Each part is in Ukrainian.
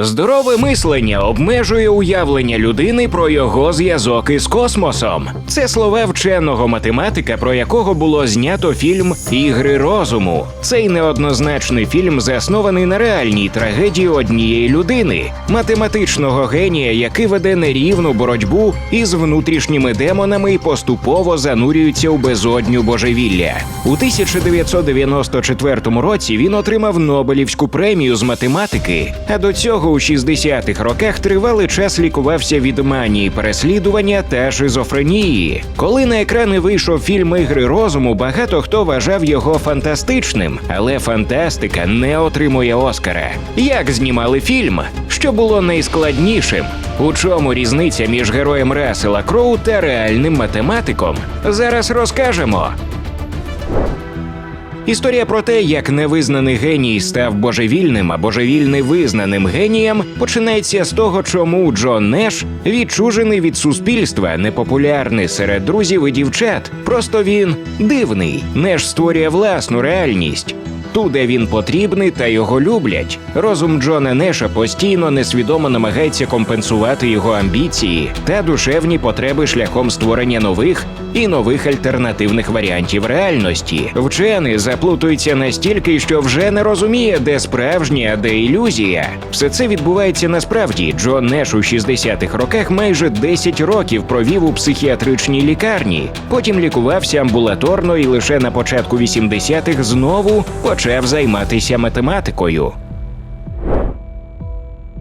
Здорове мислення обмежує уявлення людини про його зв'язок із космосом. Це слова вченого математика, про якого було знято фільм Ігри розуму. Цей неоднозначний фільм заснований на реальній трагедії однієї людини, математичного генія, який веде нерівну боротьбу із внутрішніми демонами і поступово занурюється у безодню божевілля. У 1994 році він отримав Нобелівську премію з математики, а до цього у 60-х роках тривалий час лікувався від манії переслідування та шизофренії. Коли на екрани вийшов фільм Ігри розуму, багато хто вважав його фантастичним, але фантастика не отримує Оскара. Як знімали фільм? Що було найскладнішим? У чому різниця між героєм Рассела Кроу та реальним математиком? Зараз розкажемо. Історія про те, як невизнаний геній став божевільним, а божевільний визнаним генієм, починається з того, чому Джон Неш відчужений від суспільства, непопулярний серед друзів і дівчат. Просто він дивний. Неш створює власну реальність. Ту, де він потрібний та його люблять. Розум Джона Неша постійно несвідомо намагається компенсувати його амбіції та душевні потреби шляхом створення нових і нових альтернативних варіантів реальності. Вчений заплутується настільки, що вже не розуміє, де справжнє, а де ілюзія. Все це відбувається насправді. Джон Неш у 60-х роках майже 10 років провів у психіатричній лікарні. Потім лікувався амбулаторно і лише на початку 80-х знову почав займатися математикою.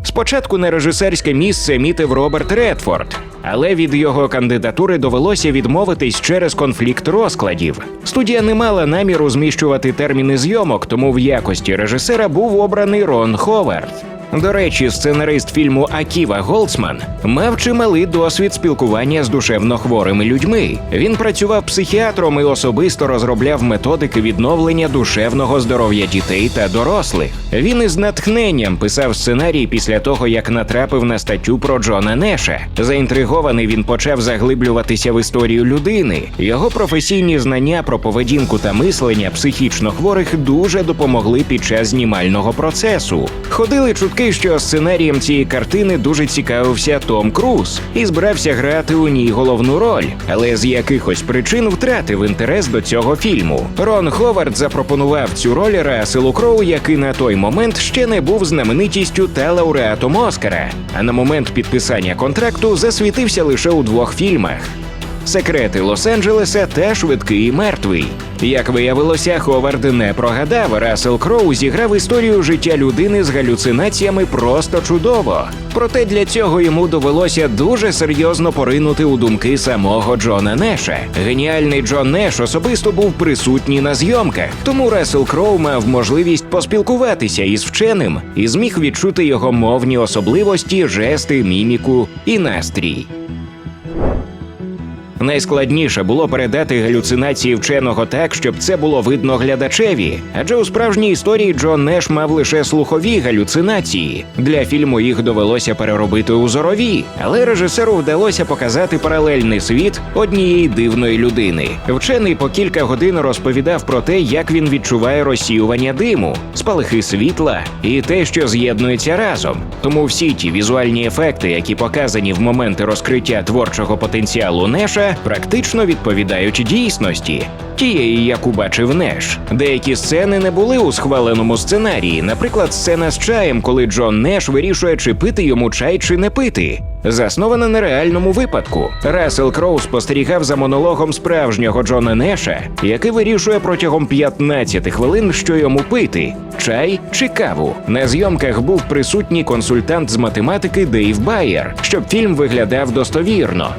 Спочатку на режисерське місце мітив Роберт Редфорд, але від його кандидатури довелося відмовитись через конфлікт розкладів. Студія не мала наміру зміщувати терміни зйомок, тому в якості режисера був обраний Рон Ховард. До речі, сценарист фільму Аківа Голдсман мав чималий досвід спілкування з душевно хворими людьми. Він працював психіатром і особисто розробляв методики відновлення душевного здоров'я дітей та дорослих. Він із натхненням писав сценарій після того, як натрапив на статтю про Джона Неша. Заінтригований він почав заглиблюватися в історію людини. Його професійні знання про поведінку та мислення психічно хворих дуже допомогли під час знімального процесу. Ходили чутки, що сценарієм цієї картини дуже цікавився Том Круз і збирався грати у ній головну роль, але з якихось причин втратив інтерес до цього фільму. Рон Ховард запропонував цю роль Расселу Кроу, який на той момент ще не був знаменитістю та лауреатом Оскара. А на момент підписання контракту засвітився лише у двох фільмах. Секрети Лос-Анджелеса та Швидкий мертвий. Як виявилося, Ховард не прогадав. Рассел Кроу зіграв історію життя людини з галюцинаціями просто чудово. Проте для цього йому довелося дуже серйозно поринути у думки самого Джона Неша. Геніальний Джон Неш особисто був присутній на зйомках, тому Рассел Кроу мав можливість поспілкуватися із вченим і зміг відчути його мовні особливості, жести, міміку і настрій. Найскладніше було передати галюцинації вченого так, щоб це було видно глядачеві. Адже у справжній історії Джон Неш мав лише слухові галюцинації. Для фільму їх довелося переробити у зорові, але режисеру вдалося показати паралельний світ однієї дивної людини. Вчений по кілька годин розповідав про те, як він відчуває розсіювання диму, спалахи світла і те, що з'єднується разом. Тому всі ті візуальні ефекти, які показані в моменти розкриття творчого потенціалу Неша, практично відповідають дійсності, тієї, яку бачив Неш. Деякі сцени не були у схваленому сценарії. Наприклад, сцена з чаєм, коли Джон Неш вирішує, чи пити йому чай, чи не пити. Заснована на реальному випадку. Рассел Кроу спостерігав за монологом справжнього Джона Неша, який вирішує протягом 15 хвилин, що йому пити чай чи каву. На зйомках був присутній консультант з математики Дейв Байер, щоб фільм виглядав достовірно.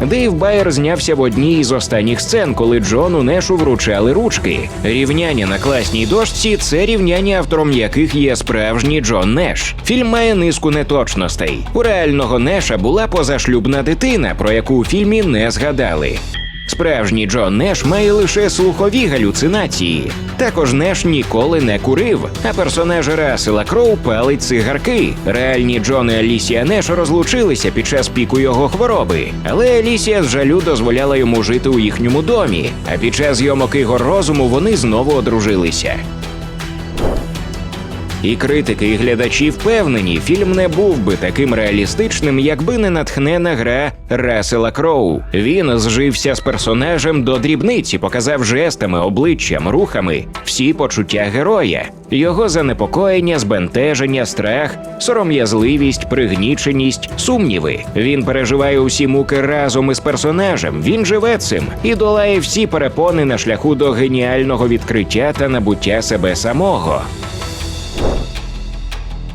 Дейв Байер знявся в одній із останніх сцен, коли Джону Нешу вручали ручки. Рівняння на класній дошці це рівняння, автором яких є справжній Джон Неш. Фільм має низку неточностей. У реального Неша була позашлюбна дитина, про яку у фільмі не згадали. Справжній Джон Неш має лише слухові галюцинації. Також Неш ніколи не курив, а персонаж Расела Кроу палить цигарки. Реальні Джон і Алісія Неш розлучилися під час піку його хвороби, але Алісія з жалю дозволяла йому жити у їхньому домі. А під час зйомок ігор розуму вони знову одружилися. І критики, і глядачі впевнені, фільм не був би таким реалістичним, якби не натхнена гра Рассела Кроу. Він зжився з персонажем до дрібниці, показав жестами, обличчям, рухами всі почуття героя. Його занепокоєння, збентеження, страх, сором'язливість, пригніченість, сумніви. Він переживає усі муки разом із персонажем. Він живе цим і долає всі перепони на шляху до геніального відкриття та набуття себе самого.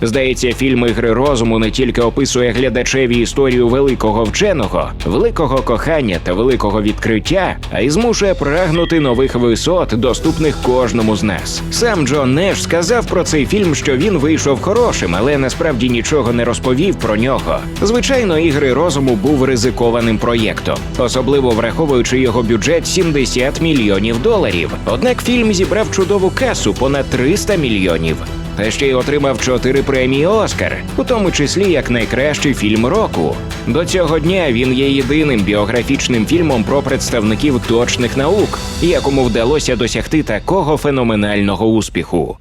Здається, фільм Ігри розуму не тільки описує глядачеві історію великого вченого, великого кохання та великого відкриття, а й змушує прагнути нових висот, доступних кожному з нас. Сам Джон Неш сказав про цей фільм, що він вийшов хорошим, але насправді нічого не розповів про нього. Звичайно, ігри розуму був ризикованим проєктом, особливо враховуючи його бюджет 70 мільйонів доларів. Однак фільм зібрав чудову касу понад 300 мільйонів. Та ще й отримав чотири премії Оскар, у тому числі як найкращий фільм року. До цього дня він є єдиним біографічним фільмом про представників точних наук, якому вдалося досягти такого феноменального успіху.